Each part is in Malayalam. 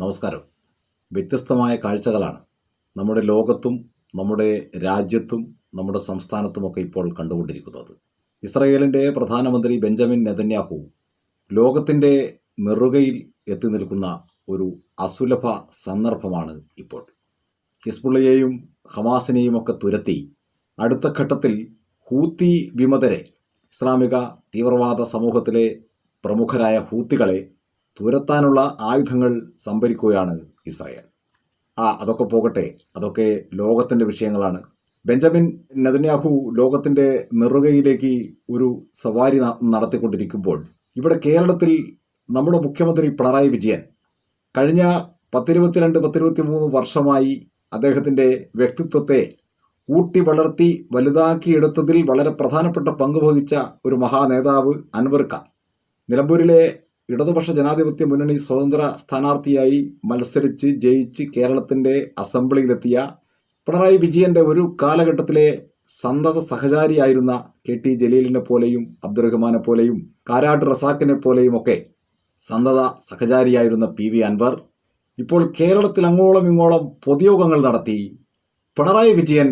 നമസ്കാരം. വ്യത്യസ്തമായ കാഴ്ചകളാണ്. നമ്മുടെ ലോകത്തും നമ്മുടെ രാജ്യത്തും നമ്മുടെ സംസ്ഥാനത്തുമൊക്കെ ഇപ്പോൾ കണ്ടുകൊണ്ടിരിക്കുന്നത്. ഇസ്രയേലിന്റെ പ്രധാനമന്ത്രി ബെഞ്ചമിൻ നെതന്യാഹു ലോകത്തിന്റെ നെറുകയിൽ എത്തി നിൽക്കുന്ന ഒരു അസുലഭ സന്ദർഭമാണ് ഇപ്പോൾ. ഹിസ്ബുള്ളയെയും ഹമാസിനെയും ഒക്കെ തുരത്തി അടുത്ത ഘട്ടത്തിൽ ഹൂത്തി വിമതരെ ഇസ്ലാമിക തീവ്രവാദ സമൂഹത്തിലെ പ്രമുഖരായ ഹൂത്തികളെ തുരത്താനുള്ള ആയുധങ്ങൾ സംഭരിക്കുകയാണ് ഇസ്രായേൽ. ആ അതൊക്കെ പോകട്ടെ. അതൊക്കെ ലോകത്തിന്റെ വിഷയങ്ങളാണ്. ബെഞ്ചമിൻ നദന്യാഹു ലോകത്തിന്റെ നെറുകയിലേക്ക് ഒരു സവാരി നടത്തിക്കൊണ്ടിരിക്കുമ്പോൾ ഇവിടെ കേരളത്തിൽ നമ്മുടെ മുഖ്യമന്ത്രി പിണറായി വിജയൻ കഴിഞ്ഞ പത്തിരുപത്തിരണ്ട് പത്തിരുപത്തി മൂന്ന് വർഷമായി അദ്ദേഹത്തിന്റെ വ്യക്തിത്വത്തെ ഊട്ടി വളർത്തി വലുതാക്കിയെടുത്തതിൽ വളരെ പ്രധാനപ്പെട്ട പങ്ക് വഹിച്ച ഒരു മഹാനേതാവ് അൻവർ ഖാൻ. നിലമ്പൂരിലെ ഇടതുപക്ഷ ജനാധിപത്യ മുന്നണി സ്വതന്ത്ര സ്ഥാനാർത്ഥിയായി മത്സരിച്ച് ജയിച്ച് കേരളത്തിന്റെ അസംബ്ലിയിലെത്തിയ പിണറായി വിജയന്റെ ഒരു കാലഘട്ടത്തിലെ സന്തത സഹചാരിയായിരുന്ന കെ ടി ജലീലിനെ പോലെയും അബ്ദുറഹ്മാനെ പോലെയും കാരാട്ട് റസാക്കിനെ പോലെയും ഒക്കെ സന്തത സഹചാരിയായിരുന്ന പി വി അൻവർ ഇപ്പോൾ കേരളത്തിൽ അങ്ങോളം ഇങ്ങോളം പൊതുയോഗങ്ങൾ നടത്തി പിണറായി വിജയൻ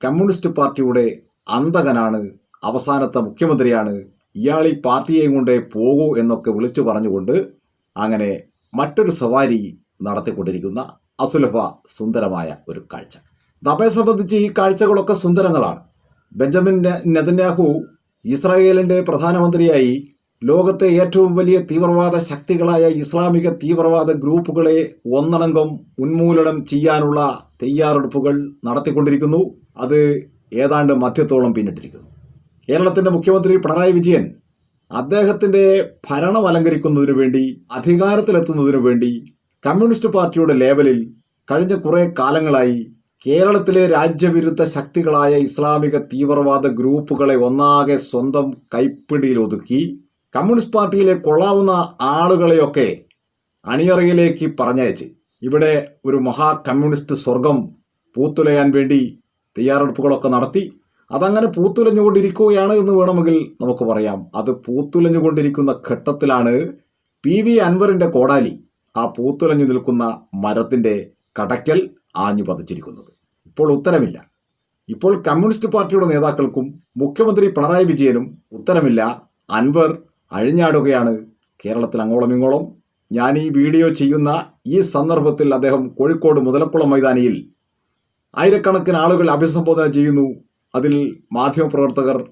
കമ്മ്യൂണിസ്റ്റ് പാർട്ടിയുടെ അന്തകനാണ് അവസാനത്തെ മുഖ്യമന്ത്രിയാണ് ഇയാൾ ഈ പാർട്ടിയെയും കൊണ്ടേ പോകൂ എന്നൊക്കെ വിളിച്ചു പറഞ്ഞുകൊണ്ട് അങ്ങനെ മറ്റൊരു സവാരി നടത്തിക്കൊണ്ടിരിക്കുന്ന അസുലഭ സുന്ദരമായ ഒരു കാഴ്ച. നമ്മെ സംബന്ധിച്ച് ഈ കാഴ്ചകളൊക്കെ സുന്ദരങ്ങളാണ്. ബെഞ്ചമിൻ നെതന്യാഹു ഇസ്രായേലിന്റെ പ്രധാനമന്ത്രിയായി ലോകത്തെ ഏറ്റവും വലിയ തീവ്രവാദ ശക്തികളായ ഇസ്ലാമിക തീവ്രവാദ ഗ്രൂപ്പുകളെ ഒന്നടങ്കം ഉന്മൂലനം ചെയ്യാനുള്ള തയ്യാറെടുപ്പുകൾ നടത്തിക്കൊണ്ടിരിക്കുന്നു. അത് ഏതാണ്ട് മധ്യത്തോളം പിന്നിട്ടിരിക്കുന്നു. കേരളത്തിന്റെ മുഖ്യമന്ത്രി പിണറായി വിജയൻ അദ്ദേഹത്തിന്റെ ഭരണം അലങ്കരിക്കുന്നതിനു വേണ്ടി അധികാരത്തിലെത്തുന്നതിനു വേണ്ടി കമ്മ്യൂണിസ്റ്റ് പാർട്ടിയുടെ ലേവലിൽ കഴിഞ്ഞ കുറേ കാലങ്ങളായി കേരളത്തിലെ രാജ്യവിരുദ്ധ ശക്തികളായ ഇസ്ലാമിക തീവ്രവാദ ഗ്രൂപ്പുകളെ ഒന്നാകെ സ്വന്തം കൈപ്പിടിയിൽ ഒതുക്കി കമ്മ്യൂണിസ്റ്റ് പാർട്ടിയിലെ കൊള്ളാവുന്ന ആളുകളെയൊക്കെ അണിയറയിലേക്ക് പറഞ്ഞയച്ച്. ഇവിടെ ഒരു മഹാ കമ്മ്യൂണിസ്റ്റ് സ്വർഗം പൂത്തുലയാൻ വേണ്ടി തയ്യാറെടുപ്പുകളൊക്കെ നടത്തി. അതങ്ങനെ പൂത്തുലഞ്ഞുകൊണ്ടിരിക്കുകയാണ് എന്ന് വേണമെങ്കിൽ നമുക്ക് പറയാം. അത് പൂത്തുലഞ്ഞുകൊണ്ടിരിക്കുന്ന ഘട്ടത്തിലാണ് പി വി അൻവറിന്റെ കോടാലി ആ പൂത്തുലഞ്ഞു നിൽക്കുന്ന മരത്തിന്റെ കടയ്ക്കൽ ആഞ്ഞു പതിച്ചിരിക്കുന്നത്. ഇപ്പോൾ ഉത്തരമില്ല. ഇപ്പോൾ കമ്മ്യൂണിസ്റ്റ് പാർട്ടിയുടെ നേതാക്കൾക്കും മുഖ്യമന്ത്രി പിണറായി വിജയനും ഉത്തരമില്ല. അൻവർ അഴിഞ്ഞാടുകയാണ് കേരളത്തിൽ അങ്ങോളം ഇങ്ങോളം ഞാൻ ഈ വീഡിയോ ചെയ്യുന്ന ഈ സന്ദർഭത്തിൽ അദ്ദേഹം കോഴിക്കോട് മുതലക്കുളം മൈതാനിയിൽ ആയിരക്കണക്കിന് ആളുകൾ അഭിസംബോധന ചെയ്യുന്നു. അതിൽ മാധ്യമപ്രവർത്തകർ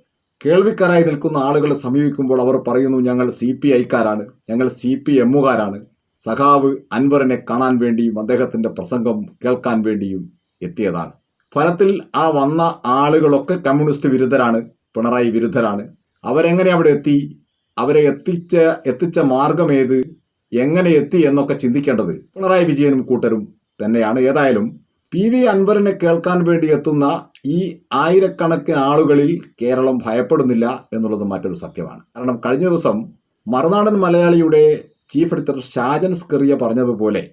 കേൾവിക്കാരായി നിൽക്കുന്ന ആളുകളെ സമീപിക്കുമ്പോൾ അവർ പറയുന്നു ഞങ്ങൾ സി പി ഐക്കാരാണ്. ഞങ്ങൾ സി പി എമ്മുകാരാണ്. സഖാവ് അൻവറിനെ കാണാൻ വേണ്ടിയും അദ്ദേഹത്തിന്റെ പ്രസംഗം കേൾക്കാൻ വേണ്ടിയും എത്തിയതാണ്. ഫലത്തിൽ ആ വന്ന ആളുകളൊക്കെ കമ്മ്യൂണിസ്റ്റ് വിരുദ്ധരാണ് പിണറായി വിരുദ്ധരാണ്. അവരെങ്ങനെ അവിടെ എത്തി? അവരെ എത്തിച്ച എത്തിച്ച മാർഗം ഏത്? എങ്ങനെ എത്തി എന്നൊക്കെ ചിന്തിക്കേണ്ടത് പിണറായി വിജയനും കൂട്ടരും തന്നെയാണ്. ഏതായാലും പി വി അൻവറിനെ കേൾക്കാൻ വേണ്ടി എത്തുന്ന ഈ ആയിരക്കണക്കിന് ആളുകളിൽ കേരളം ഭയപ്പെടുന്നില്ല എന്നുള്ളത് മറ്റൊരു സത്യമാണ്. കാരണം കഴിഞ്ഞ ദിവസം മറുനാടൻ മലയാളിയുടെ ചീഫ് എഡിറ്റർ ഷാജൻ സ്കറിയ പറഞ്ഞതുപോലെ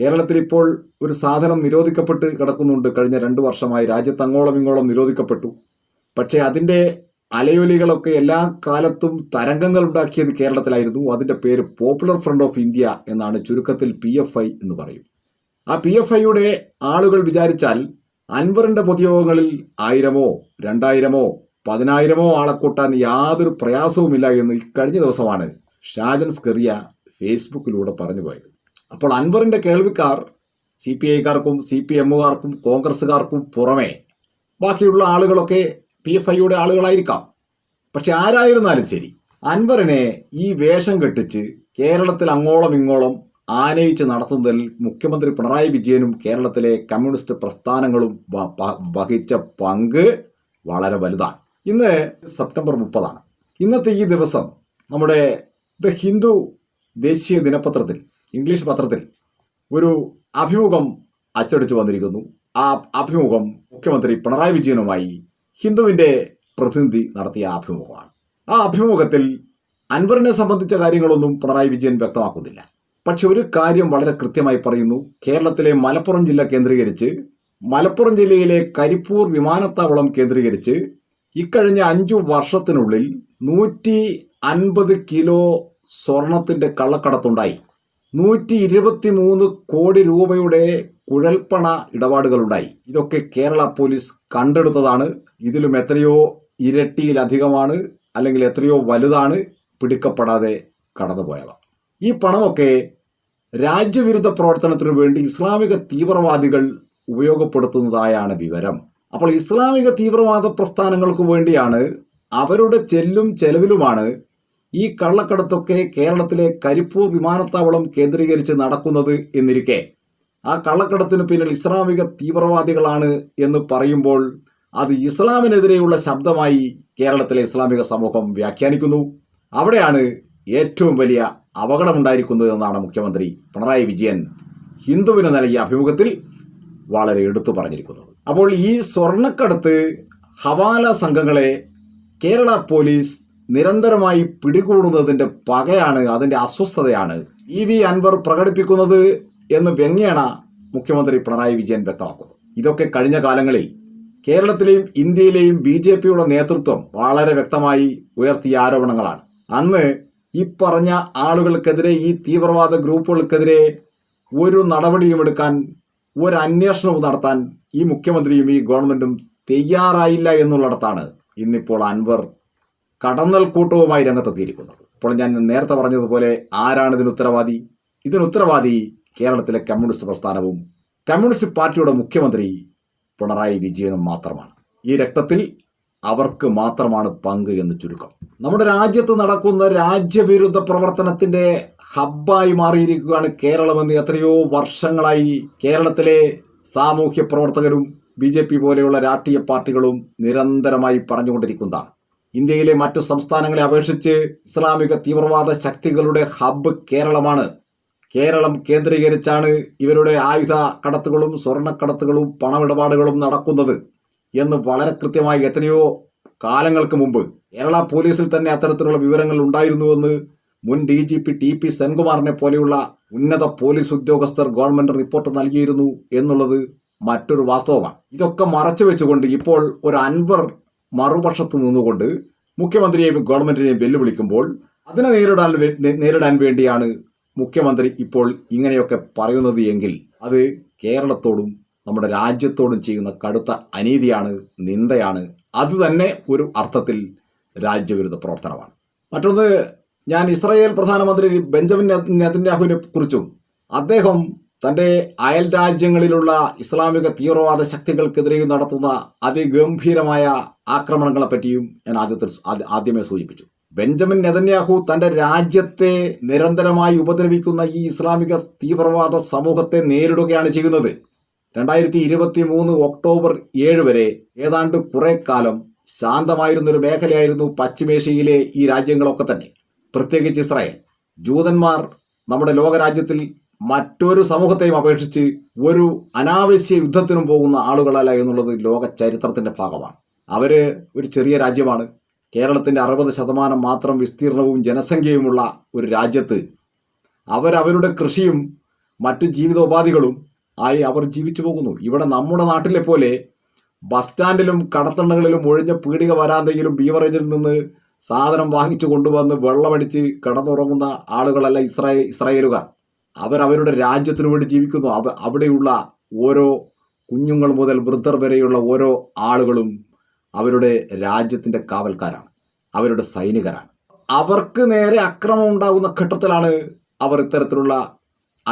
കേരളത്തിൽ ഇപ്പോൾ ഒരു സാധനം നിരോധിക്കപ്പെട്ട് കിടക്കുന്നുണ്ട്. കഴിഞ്ഞ രണ്ട് വർഷമായി രാജ്യത്ത് അങ്ങോളം ഇങ്ങോളം നിരോധിക്കപ്പെട്ടു. പക്ഷേ അതിന്റെ അലയൊലികളൊക്കെ എല്ലാ കാലത്തും തരംഗങ്ങൾ ഉണ്ടാക്കിയത് കേരളത്തിലായിരുന്നു. അതിന്റെ പേര് പോപ്പുലർ ഫ്രണ്ട് ഓഫ് ഇന്ത്യ എന്നാണ് ചുരുക്കത്തിൽ പി എന്ന് പറയും. ആ പി എഫ് ഐയുടെ ആളുകൾ വിചാരിച്ചാൽ അൻവറിന്റെ പൊതുയോഗങ്ങളിൽ ആയിരമോ രണ്ടായിരമോ പതിനായിരമോ ആളെ കൂട്ടാൻ യാതൊരു പ്രയാസവുമില്ല എന്ന് കഴിഞ്ഞ ദിവസമാണ് ഷാജൻ സ്കെറിയ ഫേസ്ബുക്കിലൂടെ പറഞ്ഞു പോയത്. അപ്പോൾ അൻവറിന്റെ കേൾവിക്കാർ സി പി ഐക്കാർക്കും സി പി എമ്മുകാർക്കും കോൺഗ്രസ്സുകാർക്കും പുറമേ ബാക്കിയുള്ള ആളുകളൊക്കെ പി എഫ് ഐയുടെ ആളുകളായിരിക്കാം. പക്ഷെ ആരായിരുന്നാലും ശരി അൻവറിനെ ഈ വേഷം കെട്ടിച്ച് കേരളത്തിൽ അങ്ങോളം ഇങ്ങോളം ആനയിച്ച് നടത്തുന്നതിൽ മുഖ്യമന്ത്രി പിണറായി വിജയനും കേരളത്തിലെ കമ്മ്യൂണിസ്റ്റ് പ്രസ്ഥാനങ്ങളും വഹിച്ച പങ്ക് വളരെ വലുതാണ്. ഇന്ന് സെപ്റ്റംബർ മുപ്പതാണ്. ഇന്നത്തെ ഈ ദിവസം നമ്മുടെ ദ ഹിന്ദു ദേശീയ ദിനപത്രത്തിൽ ഇംഗ്ലീഷ് പത്രത്തിൽ ഒരു അഭിമുഖം അച്ചടിച്ചു വന്നിരിക്കുന്നു. ആ അഭിമുഖം മുഖ്യമന്ത്രി പിണറായി വിജയനുമായി ഹിന്ദുവിന്റെ പ്രതിനിധി നടത്തിയ അഭിമുഖമാണ്. ആ അഭിമുഖത്തിൽ അൻവറിനെ സംബന്ധിച്ച കാര്യങ്ങളൊന്നും പിണറായി വിജയൻ വ്യക്തമാക്കുന്നില്ല. പക്ഷെ ഒരു കാര്യം വളരെ കൃത്യമായി പറയുന്നു. കേരളത്തിലെ മലപ്പുറം ജില്ല കേന്ദ്രീകരിച്ച് മലപ്പുറം ജില്ലയിലെ കരിപ്പൂർ വിമാനത്താവളം കേന്ദ്രീകരിച്ച് ഇക്കഴിഞ്ഞ അഞ്ചു വർഷത്തിനുള്ളിൽ നൂറ്റി അൻപത് കിലോ സ്വർണത്തിന്റെ കള്ളക്കടത്തുണ്ടായി. നൂറ്റി ഇരുപത്തി മൂന്ന് കോടി രൂപയുടെ കുഴൽപ്പണ ഇടപാടുകളുണ്ടായി. ഇതൊക്കെ കേരള പോലീസ് കണ്ടെടുത്തതാണ്. ഇതിലും എത്രയോ ഇരട്ടിയിലധികമാണ് അല്ലെങ്കിൽ എത്രയോ വലുതാണ് പിടിക്കപ്പെടാതെ കടന്നുപോയവ. ഈ പണമൊക്കെ രാജ്യവിരുദ്ധ പ്രവർത്തനത്തിനു വേണ്ടി ഇസ്ലാമിക തീവ്രവാദികൾ ഉപയോഗപ്പെടുത്തുന്നതായാണ് വിവരം. അപ്പോൾ ഇസ്ലാമിക തീവ്രവാദ പ്രസ്ഥാനങ്ങൾക്ക് വേണ്ടിയാണ് അവരുടെ ചെല്ലും ചെലവിലുമാണ് ഈ കള്ളക്കടത്തൊക്കെ കേരളത്തിലെ കരിപ്പൂർ വിമാനത്താവളം കേന്ദ്രീകരിച്ച് നടക്കുന്നത് എന്നിരിക്കെ. ആ കള്ളക്കടത്തിന് പിന്നിൽ ഇസ്ലാമിക തീവ്രവാദികളാണ് എന്ന് പറയുമ്പോൾ അത് ഇസ്ലാമിനെതിരെയുള്ള ശബ്ദമായി കേരളത്തിലെ ഇസ്ലാമിക സമൂഹം വ്യാഖ്യാനിക്കുന്നു. അവിടെയാണ് ഏറ്റവും വലിയ അപകടമുണ്ടായിരിക്കുന്നത് എന്നാണ് മുഖ്യമന്ത്രി പിണറായി വിജയൻ ഹിന്ദുവിന് നൽകിയ അഭിമുഖത്തിൽ വളരെ എടുത്തു പറഞ്ഞിരിക്കുന്നത്. അപ്പോൾ ഈ സ്വർണക്കടത്ത് ഹവാല സംഘങ്ങളെ കേരള പോലീസ് നിരന്തരമായി പിടികൂടുന്നതിന്റെ പകയാണ് അതിന്റെ അസ്വസ്ഥതയാണ് ഇ വി അൻവർ പ്രകടിപ്പിക്കുന്നത് എന്ന് വ്യംഗ്യേന മുഖ്യമന്ത്രി പിണറായി വിജയൻ വ്യക്തമാക്കുന്നു. ഇതൊക്കെ കഴിഞ്ഞ കാലങ്ങളിൽ കേരളത്തിലെയും ഇന്ത്യയിലെയും ബി നേതൃത്വം വളരെ വ്യക്തമായി ഉയർത്തിയ ആരോപണങ്ങളാണ്. അന്ന് ഈ പറഞ്ഞ ആളുകൾക്കെതിരെ ഈ തീവ്രവാദ ഗ്രൂപ്പുകൾക്കെതിരെ ഒരു നടപടിയും എടുക്കാൻ ഒരു അന്വേഷണവും നടത്താൻ ഈ മുഖ്യമന്ത്രിയും ഈ ഗവൺമെന്റും തയ്യാറായില്ല എന്നുള്ളിടത്താണ് ഇന്നിപ്പോൾ അൻവർ കടന്നൽ കൂട്ടവുമായി രംഗത്തെത്തിയിരിക്കുന്നത്. ഇപ്പോൾ ഞാൻ നേരത്തെ പറഞ്ഞതുപോലെ ആരാണ് ഇതിന് ഉത്തരവാദി? ഇതിന് ഉത്തരവാദി കേരളത്തിലെ കമ്മ്യൂണിസ്റ്റ് പ്രസ്ഥാനവും കമ്മ്യൂണിസ്റ്റ് പാർട്ടിയുടെ മുഖ്യമന്ത്രി പിണറായി വിജയനും മാത്രമാണ്. ഈ രക്തത്തിൽ അവർക്ക് മാത്രമാണ് പങ്ക് എന്ന് ചുരുക്കം. നമ്മുടെ രാജ്യത്ത് നടക്കുന്ന രാജ്യവിരുദ്ധ പ്രവർത്തനത്തിന്റെ ഹബ്ബായി മാറിയിരിക്കുകയാണ് കേരളമെന്ന് എത്രയോ വർഷങ്ങളായി കേരളത്തിലെ സാമൂഹ്യ പ്രവർത്തകരും ബി ജെ പി പോലെയുള്ള രാഷ്ട്രീയ പാർട്ടികളും നിരന്തരമായി പറഞ്ഞുകൊണ്ടിരിക്കുന്നതാണ്. ഇന്ത്യയിലെ മറ്റു സംസ്ഥാനങ്ങളെ അപേക്ഷിച്ച് ഇസ്ലാമിക തീവ്രവാദ ശക്തികളുടെ ഹബ്ബ് കേരളമാണ്. കേരളം കേന്ദ്രീകരിച്ചാണ് ഇവരുടെ ആയുധ കടത്തുകളും സ്വർണക്കടത്തുകളും പണമിടപാടുകളും നടക്കുന്നത്. എന്ന് വളരെ കൃത്യമായി എത്രയോ കാലങ്ങൾക്ക് മുമ്പ് കേരള പോലീസിൽ തന്നെ അത്തരത്തിലുള്ള വിവരങ്ങൾ ഉണ്ടായിരുന്നുവെന്ന് മുൻ D G P T P സെൻകുമാറിനെ പോലെയുള്ള ഉന്നത പോലീസ് ഉദ്യോഗസ്ഥർ ഗവൺമെന്റ് റിപ്പോർട്ട് നൽകിയിരുന്നു എന്നുള്ളത് മറ്റൊരു വാസ്തവമാണ്. ഇതൊക്കെ മറച്ചു വെച്ചുകൊണ്ട് ഇപ്പോൾ ഒരു അൻവർ മറുപക്ഷത്ത് നിന്നുകൊണ്ട് മുഖ്യമന്ത്രിയെയും ഗവൺമെന്റിനെയും വെല്ലുവിളിക്കുമ്പോൾ അതിനെ നേരിടാൻ നേരിടാൻ വേണ്ടിയാണ് മുഖ്യമന്ത്രി ഇപ്പോൾ ഇങ്ങനെയൊക്കെ പറയുന്നത് എങ്കിൽ അത് കേരളത്തോടും നമ്മുടെ രാജ്യത്തോടും ചെയ്യുന്ന കടുത്ത അനീതിയാണ് നിന്ദയാണ്. അത് തന്നെ ഒരു അർത്ഥത്തിൽ രാജ്യവിരുദ്ധ പ്രവർത്തനമാണ്. മറ്റൊന്ന് ഞാൻ ഇസ്രായേൽ പ്രധാനമന്ത്രി ബെഞ്ചമിൻ നെതന്യാഹുവിനെ കുറിച്ചും അദ്ദേഹം തന്റെ അയൽ രാജ്യങ്ങളിലുള്ള ഇസ്ലാമിക തീവ്രവാദ ശക്തികൾക്കെതിരെ നടത്തുന്ന അതിഗംഭീരമായ ആക്രമണങ്ങളെ പറ്റിയും ഞാൻ ആദ്യത്തിൽ ആദ്യമേ സൂചിപ്പിച്ചു. ബെഞ്ചമിൻ നെതന്യാഹു തന്റെ രാജ്യത്തെ നിരന്തരമായി ഉപദ്രവിക്കുന്ന ഈ ഇസ്ലാമിക തീവ്രവാദ സമൂഹത്തെ നേരിടുകയാണ് ചെയ്യുന്നത്. രണ്ടായിരത്തി ഇരുപത്തി മൂന്ന് ഒക്ടോബർ ഏഴ് വരെ ഏതാണ്ട് കുറെ കാലം ശാന്തമായിരുന്നൊരു മേഖലയായിരുന്നു പശ്ചിമേഷ്യയിലെ ഈ രാജ്യങ്ങളൊക്കെ തന്നെ. പ്രത്യേകിച്ച് ഇസ്രായേൽ. ജൂതന്മാർ നമ്മുടെ ലോകരാജ്യത്തിൽ മറ്റൊരു സമൂഹത്തെയും അപേക്ഷിച്ച് ഒരു അനാവശ്യ യുദ്ധത്തിനും പോകുന്ന ആളുകളല്ല എന്നുള്ളത് ലോക ചരിത്രത്തിന്റെ ഭാഗമാണ്. അവർ ഒരു ചെറിയ രാജ്യമാണ്. കേരളത്തിന്റെ അറുപത് ശതമാനം മാത്രം വിസ്തീർണവും ജനസംഖ്യയുമുള്ള ഒരു രാജ്യത്ത്. അവരവരുടെ കൃഷിയും മറ്റ് ജീവിതോപാധികളും ആയി അവർ ജീവിച്ചു പോകുന്നു. ഇവിടെ നമ്മുടെ നാട്ടിലെ പോലെ ബസ് സ്റ്റാൻഡിലും കടത്തണ്ണകളിലും ഒഴിഞ്ഞ പീടിക വരാന്തെങ്കിലും ബീവറേജിൽ നിന്ന് സാധനം വാങ്ങിച്ചു കൊണ്ടുവന്ന് വെള്ളമടിച്ച് കിടന്നുറങ്ങുന്ന ആളുകളല്ല ഇസ്രായേൽ ഇസ്രായേലുകാർ. അവരവരുടെ രാജ്യത്തിനു വേണ്ടി ജീവിക്കുന്നു. അവ അവിടെയുള്ള ഓരോ കുഞ്ഞുങ്ങൾ മുതൽ വൃദ്ധർ വരെയുള്ള ഓരോ ആളുകളും അവരുടെ രാജ്യത്തിന്റെ കാവൽക്കാരാണ്. അവരുടെ സൈനികരാണ്. അവർക്ക് നേരെ അക്രമം ഉണ്ടാകുന്ന ഘട്ടത്തിലാണ് അവർ ഇത്തരത്തിലുള്ള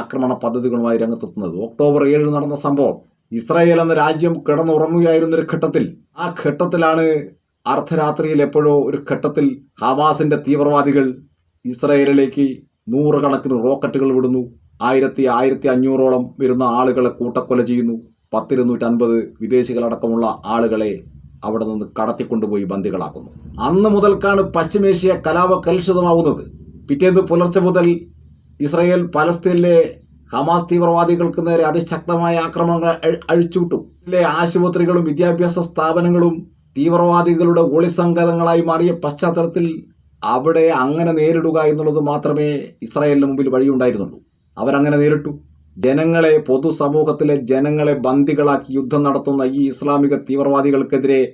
ആക്രമണ പദ്ധതികളുമായി രംഗത്തെത്തുന്നത്. ഒക്ടോബർ ഏഴ് നടന്ന സംഭവം. ഇസ്രായേൽ എന്ന രാജ്യം കിടന്നുറങ്ങുകയായിരുന്ന ഒരു ഘട്ടത്തിൽ ആ ഘട്ടത്തിലാണ് അർദ്ധരാത്രിയിൽ എപ്പോഴോ ഒരു ഘട്ടത്തിൽ ഹവാസിന്റെ തീവ്രവാദികൾ ഇസ്രായേലിലേക്ക് നൂറുകണക്കിന് റോക്കറ്റുകൾ വിടുന്നു. ആയിരത്തി ആയിരത്തി അഞ്ഞൂറോളം വരുന്ന ആളുകളെ കൂട്ടക്കൊല ചെയ്യുന്നു. പത്തിരുന്നൂറ്റൻപത് വിദേശികളടക്കമുള്ള ആളുകളെ അവിടെ നിന്ന് കടത്തിക്കൊണ്ടുപോയി ബന്ദികളാക്കുന്നു. അന്ന് മുതൽക്കാണ് പശ്ചിമേഷ്യ കലാപ കലുഷിതമാവുന്നത്. പിറ്റേന്ന് പുലർച്ചെ മുതൽ ഇസ്രയേൽ പലസ്തീനിലെ ഹമാസ് തീവ്രവാദികൾക്ക് നേരെ അതിശക്തമായ ആക്രമണങ്ങൾ അഴി- അഴിച്ചുവിട്ടു. ഇതിലെ ആശുപത്രികളും വിദ്യാഭ്യാസ സ്ഥാപനങ്ങളും തീവ്രവാദികളുടെ ഒളിസങ്കേതങ്ങളായി മാറിയ പശ്ചാത്തലത്തിൽ അവിടെ അങ്ങനെ നേരിടുക എന്നുള്ളത് മാത്രമേ ഇസ്രായേലിന് മുമ്പിൽ വഴിയുണ്ടായിരുന്നുള്ളൂ. അവരങ്ങനെ നേരിട്ടു. ജനങ്ങളെ പൊതുസമൂഹത്തിലെ ജനങ്ങളെ ബന്ദികളാക്കി യുദ്ധം നടത്തുന്ന ഈ ഇസ്ലാമിക തീവ്രവാദികൾക്കെതിരെ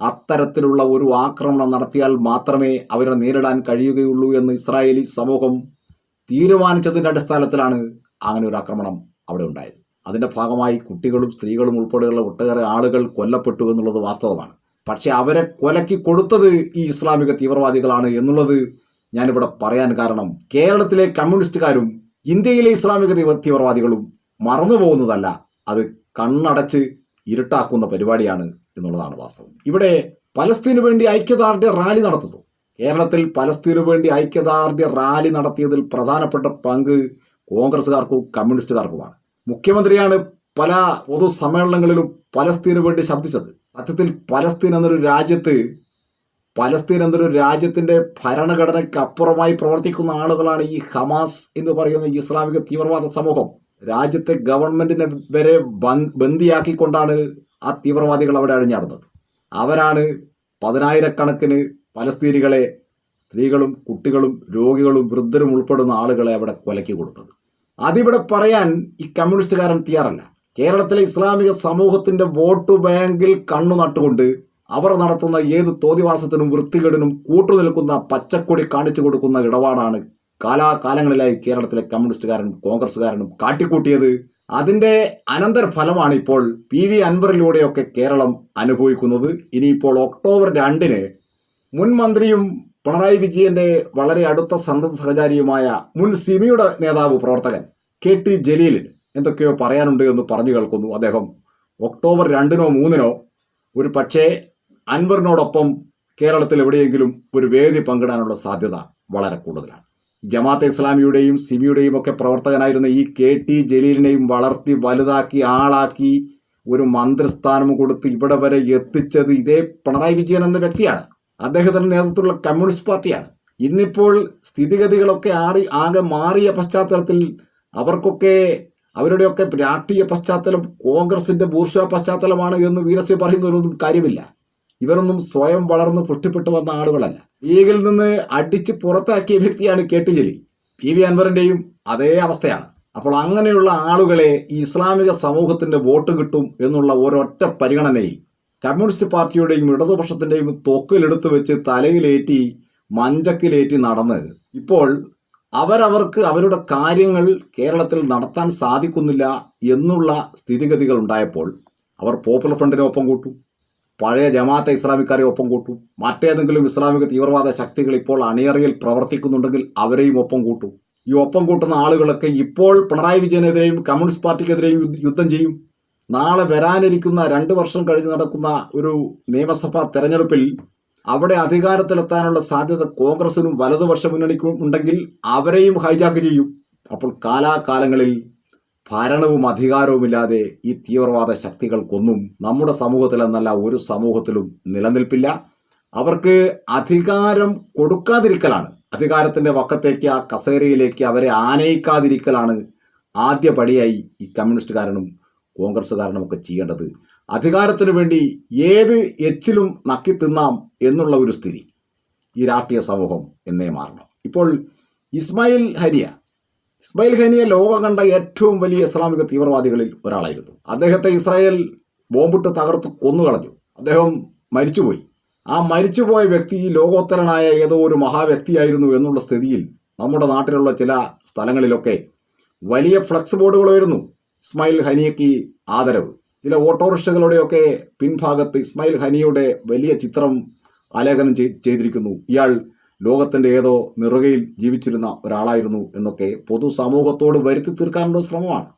അത്തരത്തിലുള്ള ഒരു ആക്രമണം നടത്തിയാൽ മാത്രമേ അവരെ നേരിടാൻ കഴിയുകയുള്ളൂ എന്ന് ഇസ്രായേലി സമൂഹം തീരുമാനിച്ചതിന്റെ അടിസ്ഥാനത്തിലാണ് അങ്ങനെ ഒരു ആക്രമണം അവിടെ ഉണ്ടായത്. അതിന്റെ ഭാഗമായി കുട്ടികളും സ്ത്രീകളും ഉൾപ്പെടെയുള്ള ഒട്ടേറെ ആളുകൾ കൊല്ലപ്പെട്ടു എന്നുള്ളത് വാസ്തവമാണ്. പക്ഷേ അവരെ കൊലക്കി കൊടുത്തത് ഈ ഇസ്ലാമിക തീവ്രവാദികളാണ് എന്നുള്ളത് ഞാനിവിടെ പറയാൻ കാരണം കേരളത്തിലെ കമ്മ്യൂണിസ്റ്റുകാരും ഇന്ത്യയിലെ ഇസ്ലാമിക തീവ്രവാദികളും മറന്നു പോകുന്നതല്ല. അത് കണ്ണടച്ച് ഇരുട്ടാക്കുന്ന പരിപാടിയാണ് എന്നുള്ളതാണ് വാസ്തവം. ഇവിടെ പലസ്തീനു വേണ്ടി ഐക്യദാർഢ്യ റാലി നടത്തുന്നു. കേരളത്തിൽ പലസ്തീനു വേണ്ടി ഐക്യദാർഢ്യ റാലി നടത്തിയതിൽ പ്രധാനപ്പെട്ട പങ്ക് കോൺഗ്രസ്സുകാർക്കും കമ്മ്യൂണിസ്റ്റുകാർക്കുമാണ്. മുഖ്യമന്ത്രിയാണ് പല പൊതുസമ്മേളനങ്ങളിലും പലസ്തീനു വേണ്ടി ശബ്ദിച്ചത്. സത്യത്തിൽ പലസ്തീൻ എന്നൊരു രാജ്യത്ത് പലസ്തീൻ എന്നൊരു രാജ്യത്തിന്റെ ഭരണഘടനയ്ക്ക് അപ്പുറമായി പ്രവർത്തിക്കുന്ന ആളുകളാണ് ഈ ഹമാസ് എന്ന് പറയുന്ന ഇസ്ലാമിക തീവ്രവാദ സമൂഹം. രാജ്യത്തെ ഗവൺമെന്റിനെ വരെ ബന്ദിയാക്കിക്കൊണ്ടാണ് ആ തീവ്രവാദികൾ അവിടെ അഴിഞ്ഞാടുന്നത് അവരാണ് പതിനായിരക്കണക്കിന് പലസ്തീനികളെ സ്ത്രീകളും കുട്ടികളും രോഗികളും വൃദ്ധരും ഉൾപ്പെടുന്ന ആളുകളെ അവിടെ കൊലക്കി കൊടുത്തത്. അതിവിടെ പറയാൻ ഈ കമ്മ്യൂണിസ്റ്റുകാരൻ തയ്യാറല്ല. കേരളത്തിലെ ഇസ്ലാമിക സമൂഹത്തിന്റെ വോട്ട് ബാങ്കിൽ കണ്ണു നട്ടുകൊണ്ട് അവർ നടത്തുന്ന ഏത് തോതിവാസത്തിനും വൃത്തികേടിനും കൂട്ടുനിൽക്കുന്ന പച്ചക്കൊടി കാണിച്ചു കൊടുക്കുന്ന ഇടപാടാണ് കാലാകാലങ്ങളിലായി കേരളത്തിലെ കമ്മ്യൂണിസ്റ്റുകാരനും കോൺഗ്രസ്സുകാരനും കാട്ടിക്കൂട്ടിയത്. അതിന്റെ അനന്തരഫലമാണ് ഇപ്പോൾ പി വി അൻവറിലൂടെയൊക്കെ കേരളം അനുഭവിക്കുന്നത്. ഇനിയിപ്പോൾ ഒക്ടോബർ രണ്ടിന് മുൻ മന്ത്രിയും പിണറായി വിജയന്റെ വളരെ അടുത്ത സന്തത സഹചാരിയുമായ മുൻ സിമിയുടെ നേതാവ് പ്രവർത്തകൻ കെ ടി ജലീലിന് എന്തൊക്കെയോ പറയാനുണ്ട് എന്ന് പറഞ്ഞു കേൾക്കുന്നു അദ്ദേഹം. ഒക്ടോബർ രണ്ടിനോ മൂന്നിനോ ഒരു പക്ഷേ അൻവറിനോടൊപ്പം കേരളത്തിൽ എവിടെയെങ്കിലും ഒരു വേദി പങ്കിടാനുള്ള സാധ്യത വളരെ കൂടുതലാണ്. ജമാഅത്തെ ഇസ്ലാമിയുടെയും സിമിയുടെയും ഒക്കെ പ്രവർത്തകനായിരുന്ന ഈ കെ ടി ജലീലിനെയും വളർത്തി വലുതാക്കി ആളാക്കി ഒരു മന്ത്രിസ്ഥാനം കൊടുത്ത് ഇവിടെ വരെ എത്തിച്ചത് ഇതേ പിണറായി വിജയൻ എന്ന വ്യക്തിയാണ്. അദ്ദേഹത്തിന്റെ നേതൃത്വത്തിലുള്ള കമ്മ്യൂണിസ്റ്റ് പാർട്ടിയാണ്. ഇന്നിപ്പോൾ സ്ഥിതിഗതികളൊക്കെ ആറി ആകെ മാറിയ പശ്ചാത്തലത്തിൽ അവർക്കൊക്കെ അവരുടെയൊക്കെ രാഷ്ട്രീയ പശ്ചാത്തലം കോൺഗ്രസിന്റെ ബൂർഷ പശ്ചാത്തലമാണ് എന്ന് വീരസ്യ പറയുന്നതിനൊന്നും കാര്യമില്ല. ഇവരൊന്നും സ്വയം വളർന്ന് പുഷ്ടിപ്പെട്ടു വന്ന ആളുകളല്ല. ലീഗിൽ നിന്ന് അടിച്ച് പുറത്താക്കിയ വ്യക്തിയാണ് K T Jaleel. P V അൻവറിന്റെയും അതേ അവസ്ഥയാണ്. അപ്പോൾ അങ്ങനെയുള്ള ആളുകളെ ഈ ഇസ്ലാമിക സമൂഹത്തിന്റെ വോട്ട് കിട്ടും എന്നുള്ള ഒരൊറ്റ പരിഗണനയിൽ കമ്മ്യൂണിസ്റ്റ് പാർട്ടിയുടെയും ഇടതുപക്ഷത്തിന്റെയും തൊക്കിലെടുത്ത് വെച്ച് തലയിലേറ്റി മഞ്ചക്കിലേറ്റി നടന്ന്. ഇപ്പോൾ അവരവർക്ക് അവരുടെ കാര്യങ്ങൾ കേരളത്തിൽ നടത്താൻ സാധിക്കുന്നില്ല എന്നുള്ള സ്ഥിതിഗതികൾ ഉണ്ടായപ്പോൾ അവർ പോപ്പുലർ ഫ്രണ്ടിനെ ഒപ്പം കൂട്ടു. പഴയ ജമാഅത്തെ ഇസ്ലാമിക്കാരെ ഒപ്പം കൂട്ടും. മറ്റേതെങ്കിലും ഇസ്ലാമിക തീവ്രവാദ ശക്തികൾ ഇപ്പോൾ അണിയറയിൽ പ്രവർത്തിക്കുന്നുണ്ടെങ്കിൽ അവരെയും ഒപ്പം കൂട്ടും. ഈ ഒപ്പം കൂട്ടുന്ന ആളുകളൊക്കെ ഇപ്പോൾ പിണറായി വിജയനെതിരെയും കമ്മ്യൂണിസ്റ്റ് പാർട്ടിക്കെതിരെയും യുദ്ധം ചെയ്യും. നാളെ വരാനിരിക്കുന്ന രണ്ട് വർഷം കഴിഞ്ഞ് നടക്കുന്ന ഒരു നിയമസഭാ തെരഞ്ഞെടുപ്പിൽ അവിടെ അധികാരത്തിലെത്താനുള്ള സാധ്യത കോൺഗ്രസിനും വലതുപക്ഷ മുന്നണിക്കും ഉണ്ടെങ്കിൽ അവരെയും ഹൈജാക്ക് ചെയ്യും. അപ്പോൾ കാലാകാലങ്ങളിൽ ഭരണവും അധികാരവുമില്ലാതെ ഈ തീവ്രവാദ ശക്തികൾക്കൊന്നും നമ്മുടെ സമൂഹത്തിൽ എന്നല്ല ഒരു സമൂഹത്തിലും നിലനിൽപ്പില്ല. അവർക്ക് അധികാരം കൊടുക്കാതിരിക്കലാണ്. അധികാരത്തിന്റെ വക്കത്തേക്ക് ആ കസേരയിലേക്ക് അവരെ ആനയിക്കാതിരിക്കലാണ് ആദ്യപടിയായി ഈ കമ്മ്യൂണിസ്റ്റുകാരനും കോൺഗ്രസ്സുകാരനും ഒക്കെ ചെയ്യേണ്ടത്. അധികാരത്തിനു വേണ്ടി ഏത് എച്ചിലും നക്കി തിന്നാം എന്നുള്ള ഒരു സ്ഥിതി ഈ രാഷ്ട്രീയ സമൂഹം എന്നേ മാറണം. ഇപ്പോൾ ഇസ്മായിൽ ഹരിയ ഇസ്മായിൽ ഹനിയ ലോകം കണ്ട ഏറ്റവും വലിയ ഇസ്ലാമിക തീവ്രവാദികളിൽ ഒരാളായിരുന്നു. അദ്ദേഹത്തെ ഇസ്രായേൽ ബോംബിട്ട് തകർത്ത് കൊന്നുകളഞ്ഞു. അദ്ദേഹം മരിച്ചുപോയി. ആ മരിച്ചുപോയ വ്യക്തി ലോകോത്തരനായ ഏതോ ഒരു മഹാവ്യക്തിയായിരുന്നു എന്നുള്ള സ്ഥിതിയിൽ നമ്മുടെ നാട്ടിലുള്ള ചില സ്ഥലങ്ങളിലൊക്കെ വലിയ ഫ്ലക്സ് ബോർഡുകൾ വരുന്നു ഇസ്മായിൽ ഹനിയയ്ക്ക് ആദരവ്. ചില ഓട്ടോറിക്ഷകളുടെയൊക്കെ പിൻഭാഗത്ത് ഇസ്മായിൽ ഹനിയുടെ വലിയ ചിത്രം ആലേഖനം ചെയ്തിരിക്കുന്നു. ഇയാൾ ലോകത്തിന്റെ ഏതോ നിറുകയിൽ ജീവിച്ചിരുന്ന ഒരാളായിരുന്നു എന്നൊക്കെ പൊതു സമൂഹത്തോട് വരുത്തി തീർക്കാനുള്ള ശ്രമമാണ്.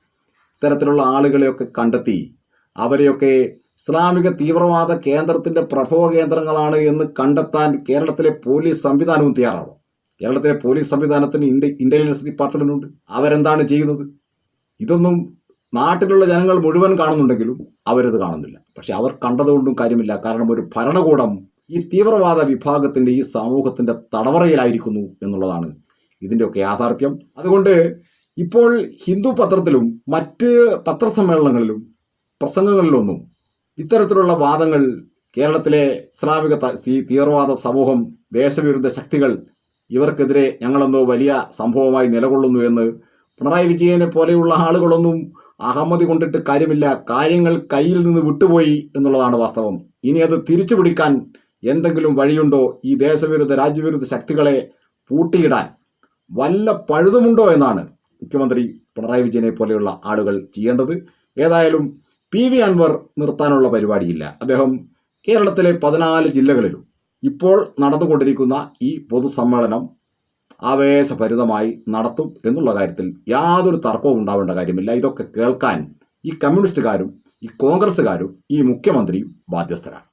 ഇത്തരത്തിലുള്ള ആളുകളെയൊക്കെ കണ്ടെത്തി അവരെയൊക്കെ ഇസ്ലാമിക തീവ്രവാദ കേന്ദ്രത്തിന്റെ പ്രഭവ കേന്ദ്രങ്ങളാണ് എന്ന് കണ്ടെത്താൻ കേരളത്തിലെ പോലീസ് സംവിധാനവും തയ്യാറാവും കേരളത്തിലെ പോലീസ് സംവിധാനത്തിന് ഇന്ത്യ ഇന്റലിജൻസ് ഡിപ്പാർട്ട്മെന്റുണ്ട് അവരെന്താണ് ചെയ്യുന്നത്? ഇതൊന്നും നാട്ടിലുള്ള ജനങ്ങൾ മുഴുവൻ കാണുന്നുണ്ടെങ്കിലും അവരത് കാണുന്നില്ല. പക്ഷെ അവർ കണ്ടതുകൊണ്ടും കാര്യമില്ല. കാരണം ഒരു ഭരണകൂടം ഈ തീവ്രവാദ വിഭാഗത്തിന്റെ ഈ സമൂഹത്തിന്റെ തടവറയിലായിരിക്കുന്നു എന്നുള്ളതാണ് ഇതിന്റെയൊക്കെ യാഥാർത്ഥ്യം. അതുകൊണ്ട് ഇപ്പോൾ ഹിന്ദു പത്രത്തിലും മറ്റ് പത്രസമ്മേളനങ്ങളിലും പ്രസംഗങ്ങളിലൊന്നും ഇത്തരത്തിലുള്ള വാദങ്ങൾ കേരളത്തിലെ ഇസ്ലാമിക ഈ തീവ്രവാദ സമൂഹം ദേശവിരുദ്ധ ശക്തികൾ ഇവർക്കെതിരെ ഞങ്ങളെന്തോ വലിയ സംഭവമായി നിലകൊള്ളുന്നു എന്ന് പിണറായി വിജയനെ പോലെയുള്ള ആളുകളൊന്നും അഹമ്മതി കൊണ്ടിട്ട് കാര്യമില്ല. കാര്യങ്ങൾ കയ്യിൽ നിന്ന് വിട്ടുപോയി എന്നുള്ളതാണ് വാസ്തവം. ഇനി അത് തിരിച്ചു പിടിക്കാൻ എന്തെങ്കിലും വഴിയുണ്ടോ? ഈ ദേശവിരുദ്ധ രാജ്യവിരുദ്ധ ശക്തികളെ പൂട്ടിയിടാൻ വല്ല പഴുതുമുണ്ടോ എന്നാണ് മുഖ്യമന്ത്രി പിണറായി വിജയനെ പോലെയുള്ള ആളുകൾ ചെയ്യേണ്ടത്. ഏതായാലും പി വി അൻവർ നിർത്താനുള്ള പരിപാടിയില്ല. അദ്ദേഹം കേരളത്തിലെ പതിനാല് ജില്ലകളിലും ഇപ്പോൾ നടന്നുകൊണ്ടിരിക്കുന്ന ഈ പൊതുസമ്മേളനം ആവേശഭരിതമായി നടത്തും എന്നുള്ള കാര്യത്തിൽ യാതൊരു തർക്കവും ഉണ്ടാവേണ്ട കാര്യമില്ല. ഇതൊക്കെ കേൾക്കാൻ ഈ കമ്മ്യൂണിസ്റ്റുകാരും ഈ കോൺഗ്രസ്സുകാരും ഈ മുഖ്യമന്ത്രിയും ബാധ്യസ്ഥരാണ്.